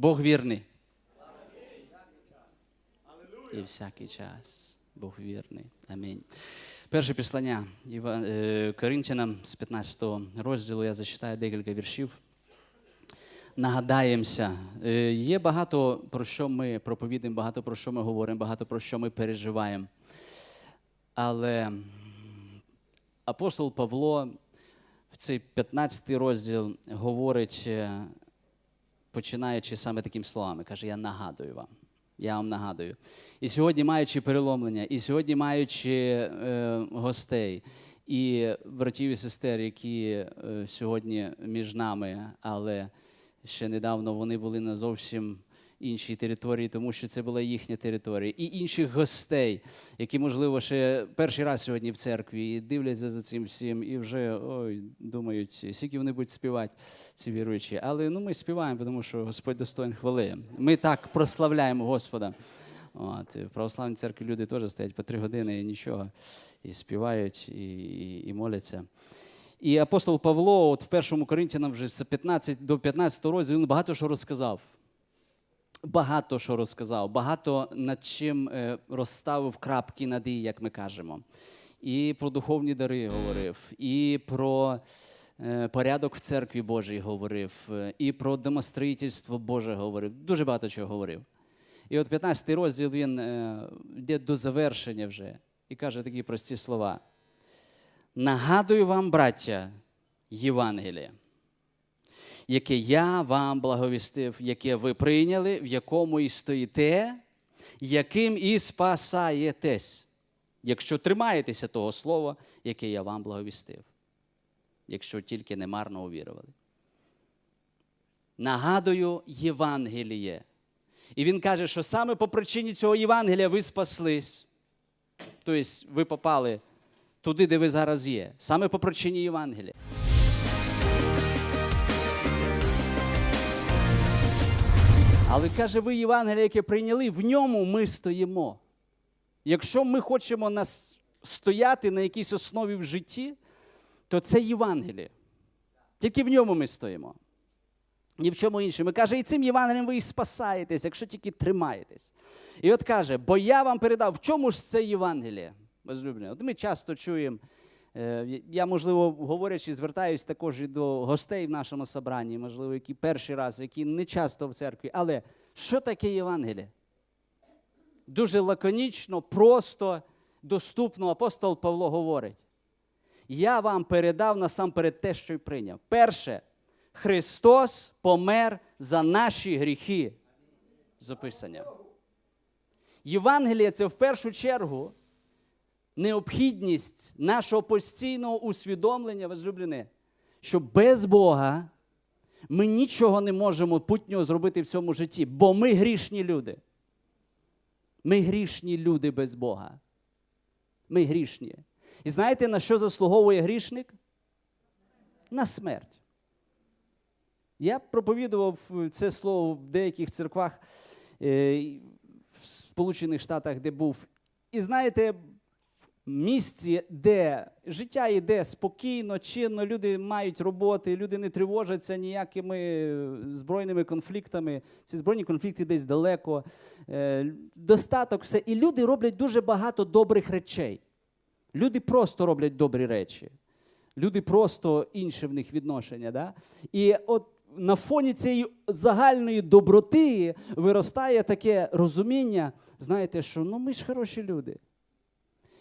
Бог вірний. І всякий час. Бог вірний. Амінь. Перше післання е, Коринтянам з 15 розділу я зачитаю декілька віршів. Нагадаємося, Е, є багато про що ми проповідуємо, багато про що ми говоримо, багато про що ми переживаємо. Але апостол Павло в цей 15 розділ говорить, е, починаючи саме такими словами, каже: Я нагадую вам. Я вам нагадую. І сьогодні, маючи переломлення, і сьогодні маючи е, гостей, і братів і сестер, які е, сьогодні між нами, але ще недавно вони були на зовсім іншій території, тому що це була їхня територія, і інших гостей, які, можливо, ще перший раз сьогодні в церкві і дивляться за цим всім, і вже ой, думають, скільки вони будуть співати, ці віруючі. Але ну, ми співаємо, тому що Господь достоин хвали. Ми так прославляємо Господа. От, в православній церкві люди теж стоять по три години і нічого, і співають, і, і, і моляться. І апостол Павло, от в першому Коринтянам вже з 15 до 15 розділу, він багато що розказав. Багато що розказав, багато над чим е, розставив крапки над «і», як ми кажемо. І про духовні дари говорив, і про е, порядок в церкві Божій говорив, е, і про домостроїтельство Боже говорив. Дуже багато чого говорив. І от 15 розділ він йде до завершення вже і каже такі прості слова. Нагадую вам, браття, Євангеліє, яке я вам благовістив, яке ви прийняли, в якому і стоїте, яким і спасаєтесь, якщо тримаєтеся того слова, яке я вам благовістив, якщо тільки не марно увірували. Нагадую Євангеліє. І він каже, що саме по причині цього Євангелія ви спаслись. Тобто ви попали туди, де ви зараз є. Саме по причині Євангелія. Але каже, ви Євангеліє, яке прийняли, в ньому ми стоїмо. Якщо ми хочемо нас стояти на якійсь основі в житті, то це Євангеліє. Тільки в ньому ми стоїмо. Ні в чому іншому. Каже, і цим Євангелієм ви і спасаєтесь, якщо тільки тримаєтесь. І от каже, бо я вам передав, в чому ж це Євангеліє? От ми часто чуємо, я, можливо, говорячи, звертаюсь також і до гостей в нашому собранні, можливо, які перший раз, які не часто в церкві. Але що таке Євангеліє? Дуже лаконічно, просто, доступно апостол Павло говорить. Я вам передав насамперед те, що й прийняв. Перше, Христос помер за наші гріхи. Записання. Євангеліє це в першу чергу необхідність нашого постійного усвідомлення, возлюблені, що без Бога ми нічого не можемо путнього зробити в цьому житті, бо ми грішні люди. Ми грішні люди без Бога. Ми грішні. І знаєте, на що заслуговує грішник? На смерть. Я проповідував це слово в деяких церквах е, в Сполучених Штатах, де був. І знаєте, місці, де життя йде спокійно, чинно, люди мають роботи, люди не тривожаться ніякими збройними конфліктами. Ці збройні конфлікти десь далеко. Е, Достаток все. І люди роблять дуже багато добрих речей. Люди просто роблять добрі речі. Люди просто інше в них відношення. Да? І от на фоні цієї загальної доброти виростає таке розуміння, знаєте, що ну ми ж хороші люди.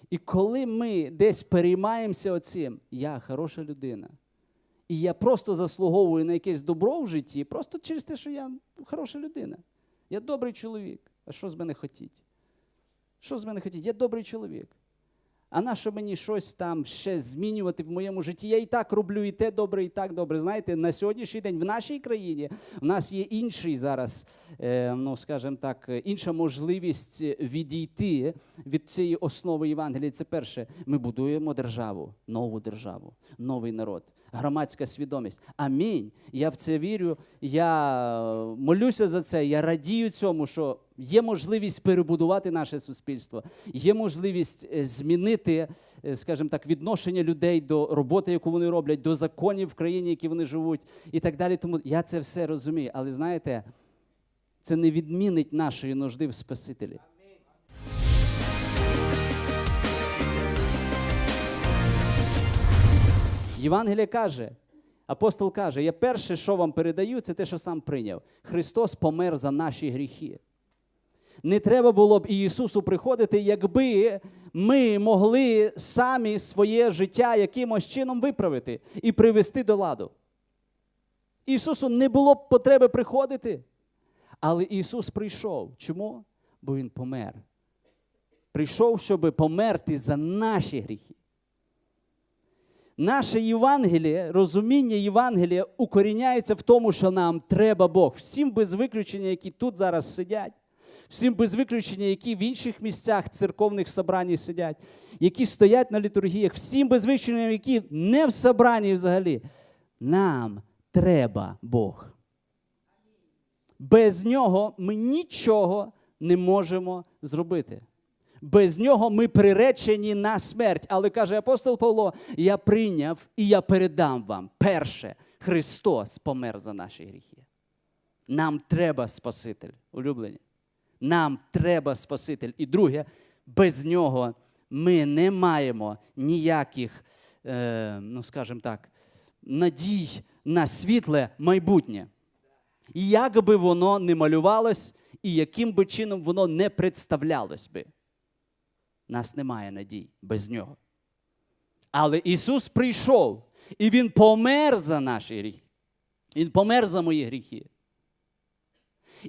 І коли ми десь переймаємося оцим, я хороша людина, і я просто заслуговую на якесь добро в житті, просто через те, що я хороша людина. Я добрий чоловік. А що з мене хотіть? Що з мене хотіть? Я добрий чоловік. А на що мені щось там ще змінювати в моєму житті? Я і так роблю і те добре, і так добре. Знаєте, на сьогоднішній день в нашій країні в нас є інший зараз, е, ну скажімо так, інша можливість відійти від цієї основи Євангелії. Це перше, ми будуємо державу, нову державу, новий народ, громадська свідомість. Амінь. Я в це вірю. Я молюся за це. Я радію цьому, що є можливість перебудувати наше суспільство, є можливість е, змінити, е, скажімо так, відношення людей до роботи, яку вони роблять, до законів в країні, в якій вони живуть, і так далі. Тому я це все розумію. Але знаєте, це не відмінить нашої нужди в Спасителі. Євангелія каже, апостол каже: я перше, що вам передаю, це те, що сам прийняв. Христос помер за наші гріхи. Не треба було б Ісусу приходити, якби ми могли самі своє життя якимось чином виправити і привести до ладу. Ісусу не було б потреби приходити. Але Ісус прийшов. Чому? Бо Він помер. Прийшов, щоб померти за наші гріхи. Наше Євангеліє, розуміння Євангелія укоріняється в тому, що нам треба Бог. Всім без виключення, які тут зараз сидять, всім без виключення, які в інших місцях церковних собрань сидять, які стоять на літургіях, всім без виключення, які не в собранні взагалі. Нам треба Бог. Без нього ми нічого не можемо зробити. Без нього ми приречені на смерть. Але каже апостол Павло: я прийняв і я передам вам. Перше, Христос помер за наші гріхи. Нам треба Спаситель, улюблені. Нам треба Спаситель. І друге, без нього ми не маємо ніяких, е, ну скажімо так, надій на світле майбутнє. Як би воно не малювалось, і яким би чином воно не представлялось би. Нас немає надій без нього. Але Ісус прийшов, і Він помер за наші гріхи. Він помер за мої гріхи.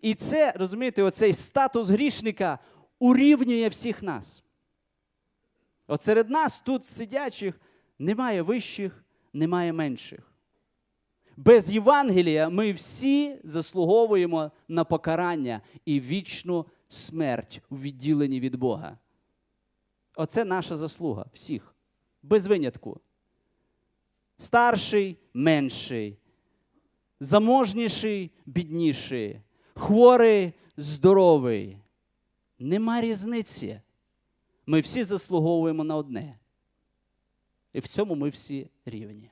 І це, розумієте, оцей статус грішника урівнює всіх нас. От серед нас, тут сидячих, немає вищих, немає менших. Без Євангелія ми всі заслуговуємо на покарання і вічну смерть у відділенні від Бога. Оце наша заслуга всіх, без винятку. Старший менший, заможніший бідніший, хворий здоровий. Нема різниці. Ми всі заслуговуємо на одне. І в цьому ми всі рівні.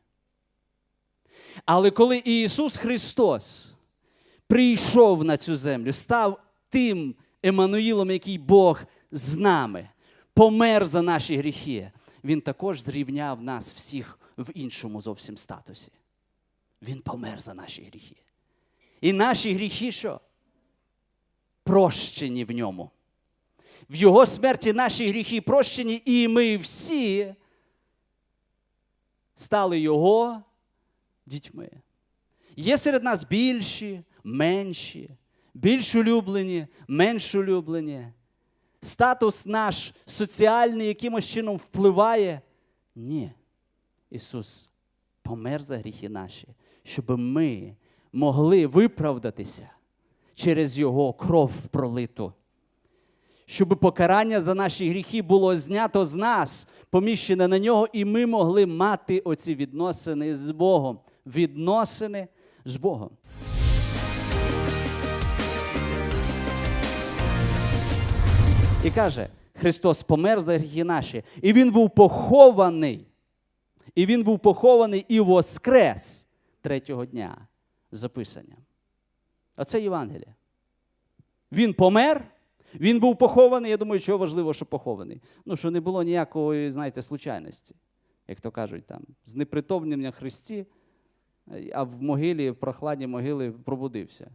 Але коли Ісус Христос прийшов на цю землю, став тим Еммануїлом, який Бог з нами, помер за наші гріхи, Він також зрівняв нас всіх в іншому зовсім статусі. Він помер за наші гріхи. І наші гріхи що? Прощені в ньому. В Його смерті наші гріхи прощені, і ми всі стали Його дітьми. Є серед нас більші, менші, більш улюблені, менш улюблені. Статус наш соціальний якимось чином впливає. Ні. Ісус помер за гріхи наші, щоб ми могли виправдатися через Його кров пролиту. Щоб покарання за наші гріхи було знято з нас, поміщене на нього, і ми могли мати оці відносини з Богом. Відносини з Богом. І каже, Христос помер за гріхи наші, і Він був похований. І Він був похований і воскрес третього дня записання. Оце Євангеліє. Він помер, він був похований. Я думаю, що важливо, що похований. Ну, що не було ніякої, знаєте, случайності, як то кажуть, там, з непритомним на Христі, а в могилі, в прохладній могили пробудився.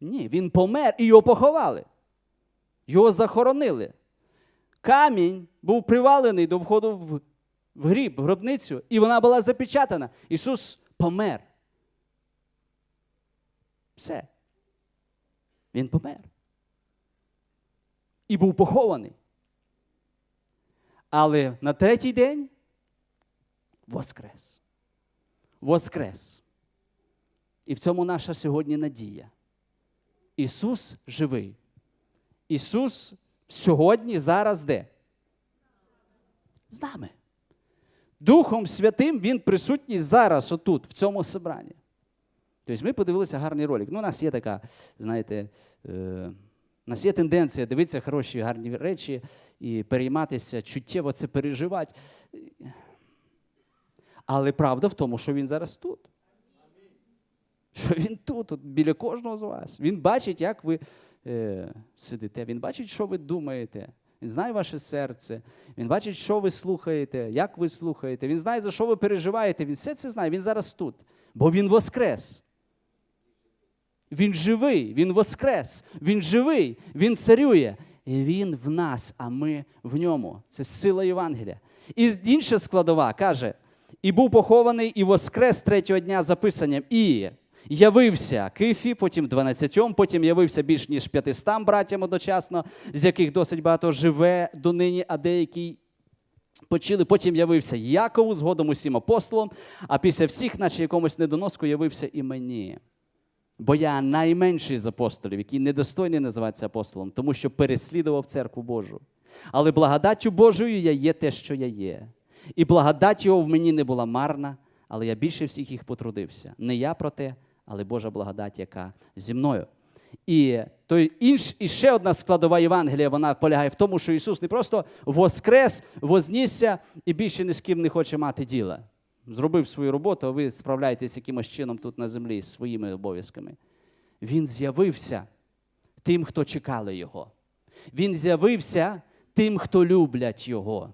Ні, він помер і його поховали. Його захоронили. Камінь був привалений до входу в, в гріб, в гробницю, і вона була запечатана. Ісус помер. Все. Він помер. І був похований. Але на третій день воскрес. Воскрес. І в цьому наша сьогодні надія. Ісус живий. Ісус сьогодні, зараз де? З нами. Духом Святим Він присутній зараз, отут, в цьому собранні. Тобто ми подивилися гарний ролик. Ну, у нас є така, знаєте, е, у нас є тенденція дивитися хороші гарні речі і перейматися, чуттєво це переживати. Але правда в тому, що він зараз тут. Що він тут, от, біля кожного з вас. Він бачить, як ви е, сидите, він бачить, що ви думаєте. Він знає ваше серце, він бачить, що ви слухаєте, як ви слухаєте. Він знає, за що ви переживаєте. Він все це знає. Він зараз тут. Бо він воскрес. Він живий, він воскрес, він живий, він царює. І він в нас, а ми в ньому. Це сила Євангелія. І інша складова каже: і був похований, і воскрес третього дня за писанням, і явився Кифі, потім дванадцятьом, потім явився більш ніж п'ятистам братям одночасно, з яких досить багато живе донині, а деякі почили. Потім явився Якову, згодом усім апостолам, а після всіх, наче якомусь недоноску, явився і мені. Бо я найменший з апостолів, який недостойний називатися апостолом, тому що переслідував церкву Божу. Але благодаттю Божою я є те, що я є. І благодать його в мені не була марна, але я більше всіх їх потрудився. Не я про те, але Божа благодать, яка зі мною. І той інш, і ще одна складова Євангелія, вона полягає в тому, що Ісус не просто воскрес, вознісся і більше ні з ким не хоче мати діла. Зробив свою роботу, а ви справляєтесь якимось чином тут на землі з своїми обов'язками. Він з'явився тим, хто чекали Його. Він з'явився тим, хто люблять Його.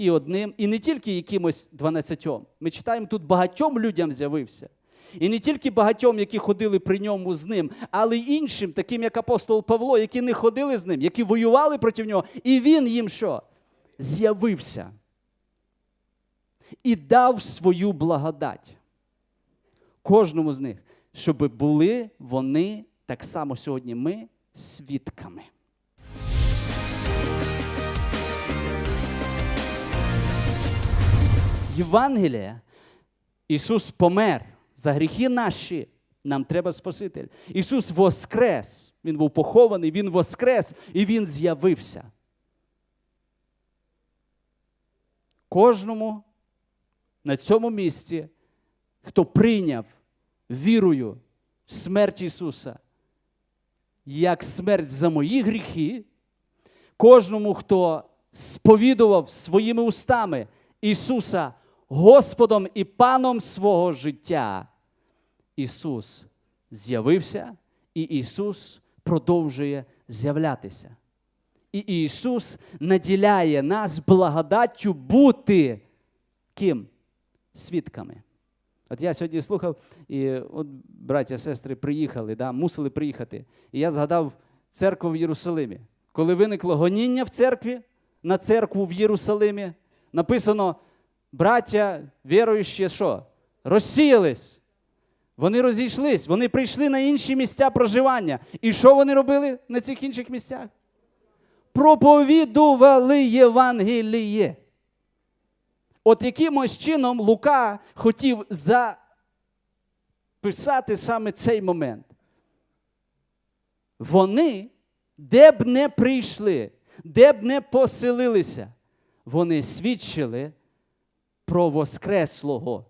І одним, і не тільки якимось дванадцятьом. Ми читаємо, тут багатьом людям з'явився. І не тільки багатьом, які ходили при ньому з ним, але й іншим, таким як апостол Павло, які не ходили з ним, які воювали проти нього. І він їм що? З'явився. І дав свою благодать кожному з них, щоб були вони так само сьогодні ми свідками. Євангелія, Ісус помер за гріхи наші. Нам треба Спаситель. Ісус воскрес. Він був похований, Він воскрес і Він з'явився. Кожному на цьому місці, хто прийняв вірою смерть Ісуса, як смерть за мої гріхи, кожному, хто сповідував своїми устами Ісуса Господом і Паном свого життя, Ісус з'явився, і Ісус продовжує з'являтися. І Ісус наділяє нас благодаттю бути ким? Свідками. От я сьогодні слухав, і от браття, сестри приїхали, да, мусили приїхати. І я згадав церкву в Єрусалимі. Коли виникло гоніння в церкві, на церкву в Єрусалимі, написано, браття віруючі, що? Розсіялись. Вони розійшлись, вони прийшли на інші місця проживання. І що вони робили на цих інших місцях? Проповідували Євангеліє. От якимось чином Лука хотів записати саме цей момент. Вони, де б не прийшли, де б не поселилися, вони свідчили про Воскреслого,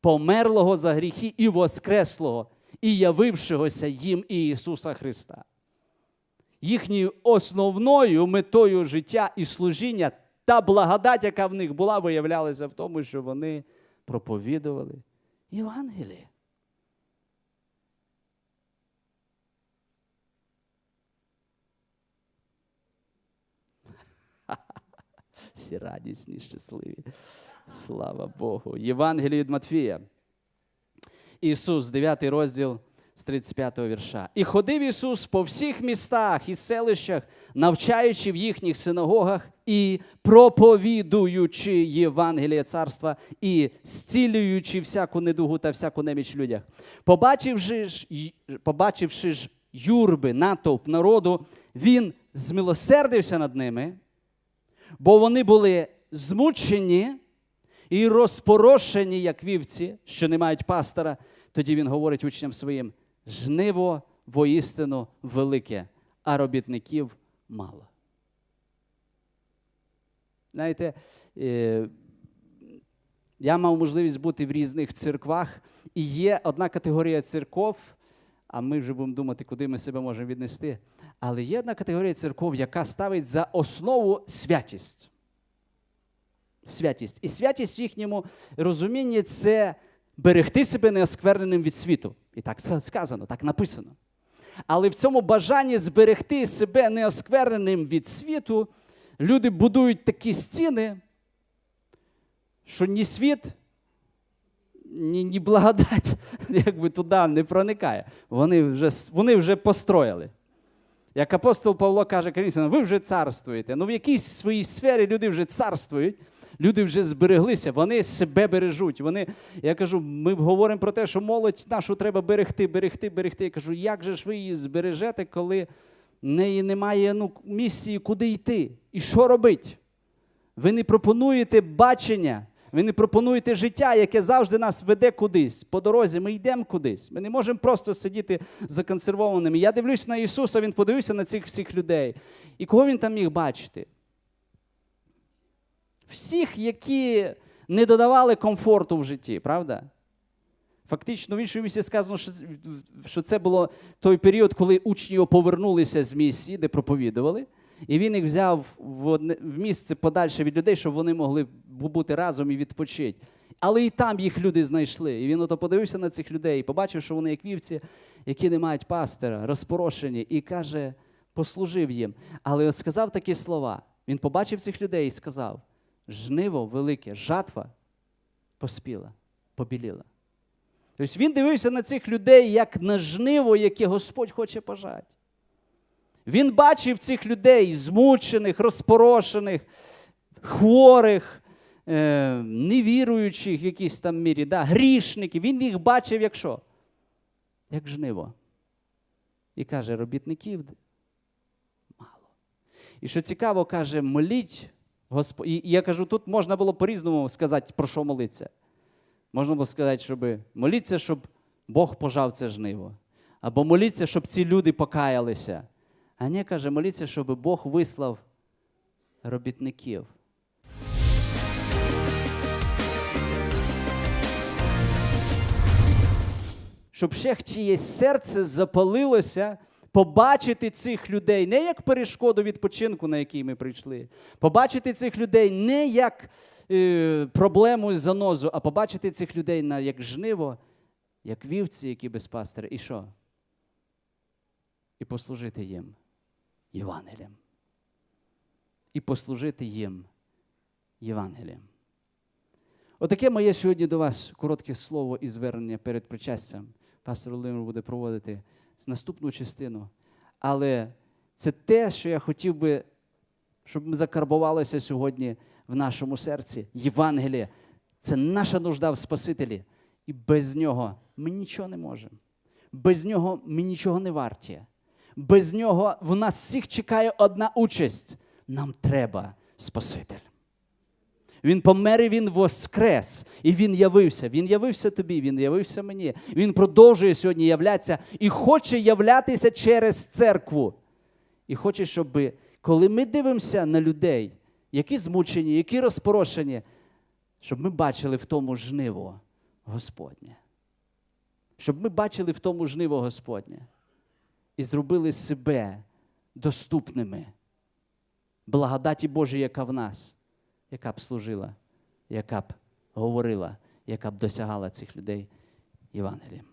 померлого за гріхи і Воскреслого, і явившогося їм і Ісуса Христа. Їхньою основною метою життя і служіння та благодать, яка в них була, виявлялася в тому, що вони проповідували Євангеліє. Всі радісні, щасливі. Слава Богу. Євангеліє від Матфія. Ісус, 9 розділ з 35 вірша. І ходив Ісус по всіх містах і селищах, навчаючи в їхніх синагогах і проповідуючи Євангеліє царства і зцілюючи всяку недугу та всяку неміч людях. Побачивши ж, побачивши ж юрби, натовп народу, він змилосердився над ними, бо вони були змучені і розпорошені, як вівці, що не мають пастора. Тоді він говорить учням своїм: жниво воістину велике, а робітників мало. Знаєте, е, я мав можливість бути в різних церквах, і є одна категорія церков, а ми вже будемо думати, куди ми себе можемо віднести. Але є одна категорія церков, яка ставить за основу святість. Святість. І святість в їхньому розумінні це берегти себе неоскверненим від світу. І так сказано, так написано. Але в цьому бажанні зберегти себе неоскверненим від світу, люди будують такі стіни, що ні світ, ні, ні благодать якби туди не проникає. Вони вже, вони вже построїли. Як апостол Павло каже ви вже царствуєте. Ну в якійсь своїй сфері люди вже царствують, люди вже збереглися, вони себе бережуть. Вони, я кажу, ми говоримо про те, що молодь нашу треба берегти, берегти, берегти. Я кажу, як же ж ви її збережете, коли в неї немає ну, місії, куди йти і що робити? Ви не пропонуєте бачення, ви не пропонуєте життя, яке завжди нас веде кудись. По дорозі ми йдемо кудись. Ми не можемо просто сидіти законсервованими. Я дивлюсь на Ісуса, Він подивився на цих всіх людей. І кого він там міг бачити? Всіх, які не додавали комфорту в житті, правда? Фактично, в іншому місці сказано, що, це було той період, коли учні його повернулися з місії, де проповідували, і він їх взяв в, місце подальше від людей, щоб вони могли бути разом і відпочити. Але і там їх люди знайшли. І він ото подивився на цих людей і побачив, що вони як вівці, які не мають пастира, розпорошені, і каже, послужив їм. Але сказав такі слова. Він побачив цих людей і сказав: жниво велике, жатва поспіла, побіліла. Тобто він дивився на цих людей як на жниво, яке Господь хоче пожати. Він бачив цих людей змучених, розпорошених, хворих, е, невіруючих в якійсь там мірі, да, грішників. Він їх бачив як що? Як жниво. І каже, робітників мало. І що цікаво, каже, моліть Господь. І я кажу, тут можна було по-різному сказати, про що молитися. Можна було сказати, щоб моліться, щоб Бог пожав це жниво. Або моліться, щоб ці люди покаялися. А не каже, моліться, щоб Бог вислав робітників. Щоб ще чиєсь серце запалилося побачити цих людей не як перешкоду відпочинку, на який ми прийшли, побачити цих людей не як е, проблему занозу, а побачити цих людей на, як жниво, як вівці, які без пастиря. І що? І послужити їм Євангелієм. І послужити їм Євангелієм. Отаке моє сьогодні до вас коротке слово і звернення перед причастям. Пастор Володимир буде проводити наступну частину. Але це те, що я хотів би, щоб ми закарбувалися сьогодні в нашому серці. Євангеліє це наша нужда в Спасителі. І без нього ми нічого не можемо. Без нього ми нічого не варті. Без нього в нас всіх чекає одна участь. Нам треба Спаситель. Він помер і він воскрес, і він явився. Він явився тобі, він явився мені. Він продовжує сьогодні являтися і хоче являтися через церкву. І хоче, щоб коли ми дивимося на людей, які змучені, які розпорошені, щоб ми бачили в тому жниво Господнє. Щоб ми бачили в тому жниво Господнє і зробили себе доступними благодаті Божій, яка в нас яка б служила, яка б говорила, яка б досягала цих людей Євангелієм.